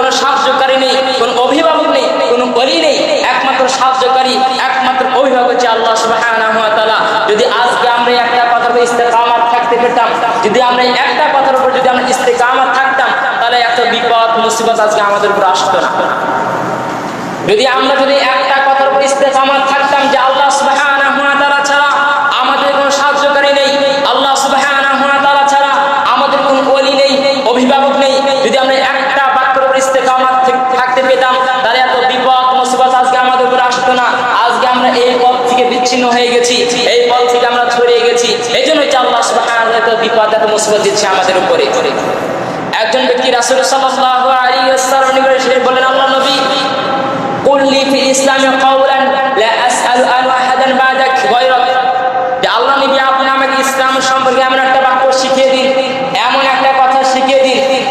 কোন সাহায্যকারী নেই, কোন অভিভাবক নেই, কোন বলি নেই। একমাত্র সাহায্যকারী, একমাত্র অভিভাবক হচ্ছে আল্লাহ সুবাহ যদি আজকে আমরা একটা কথার উপর ইস্তেকামাত থাকতে পেতাম, যদি আমরা একটা কথার উপর যদি আমরা ইস্তেকামাত থাকতাম, তাহলে একটা বিপদ, মুসিবত আজকে আমাদের উপর আসতো না। যদি আমরা যদি একটা কথার উপর ইস্তেকামাত থাকতাম যে আল্লাহ বিচ্ছিন্ন হয়ে গেছি। এই পথ থেকে আমরা ছড়িয়ে গেছি। এই জন্য আল্লাহ বিপদ এত মুসিবত দিচ্ছে আমাদের উপরে। একজন ব্যক্তি রাসুল বলেন আল্লাহ নবী যেটা যে আল্লাহ আপনি আমাকে ইসলাম সম্পর্কে এমন একটা বাক্য শিখিয়ে এমন একটা কথা শিখিয়ে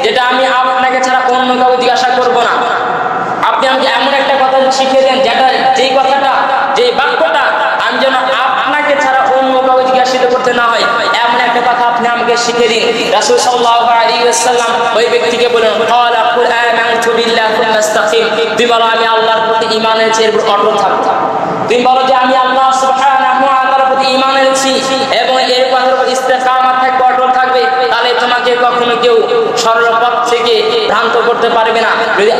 যেটা আমি আপনাকে ছাড়া অন্য জিজ্ঞাসা না। আপনি আমাকে এমন একটা কথা যেটা যেই কথাটা যেই বাক্যটা আমাকে দিন। ওই ব্যক্তিকে বলেন থাকবে তাহলে তোমাকে কখনো কেউ সরল থেকে ভ্রান্ত করতে পারবে না। যদি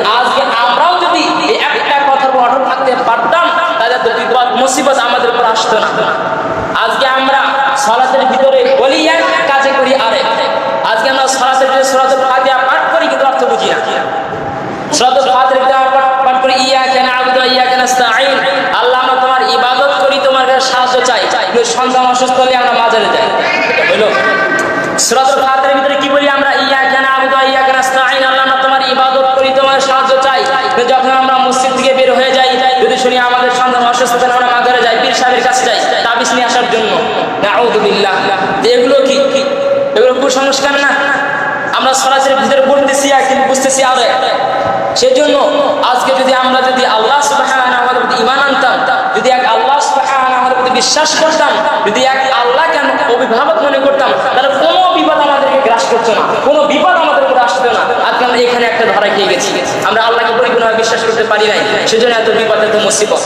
আমরাও যদি এই একটা কথার উপর অটল থাকতে পারতাম তাহলে তো বিপদ মুসিবত আমাদের উপর আসতো না আজকে আমরা সলাতের ভিতরে বলি এক কাজে করি আরেক আজকে আমরা সলাতের ভিতরে সলাতের ফাতিহা পাঠ করি কিন্তু অর্থ বুঝি না সলাতের ফাতিহা ভিতরে আমরা পাঠ- পাঠ করি ইয়াকা না'বুদু ওয়া ইয়াকা নাস্তাঈন আল্লাহ আমরা তোমার ইবাদত করি তোমার কাছে সাহায্য চাই কিন্তু সন্তান অসুস্থ হলে আমরা মাজারে যাই এটা হইল সূরাতুল ফাতিহার ভিতরে কি বলি আমরা ইয়াকা না'বুদু ওয়া ইয়াকা নাস্তাঈন আল্লাহ আমরা তোমার ইবাদত করি তোমার সাহায্য চাই কিন্তু যখন আমরা মসজিদ থেকে বের হয়ে যাই। যদি শুনি আমাদের সন্তান অসুস্থ তাহলে আমরা মাজারে যাই পীর সাহেবের কাছে যাই, তাবিজ নিয়ে আসার জন্য। এগুলো কি? এগুলো কুসংস্কার না? আমরা সরাসরি ভিতরে বলতেছি আর কিন্তু বুঝতেছি আরও এক। সেজন্য আজকে যদি আমরা যদি আল্লাহ ওয়া তাআলার প্রতি ঈমান আনতাম, যদি এক আল্লাহ ওয়া তাআলার প্রতি বিশ্বাস করতাম, যদি এক আল্লাহকে অভিভাবক মনে করতাম, তাহলে কোনো বিপদ আমাদেরকে গ্রাস করতো না। কোনো বিপদ আমাদের উপরে আসতো না আজকে আমরা এখানে একটা ধরা খেয়ে গেছি। আমরা আল্লাহকে পরিপূর্ণভাবে বিশ্বাস করতে পারি নাই। সেজন্য এত বিপদ, এত মুসিবত।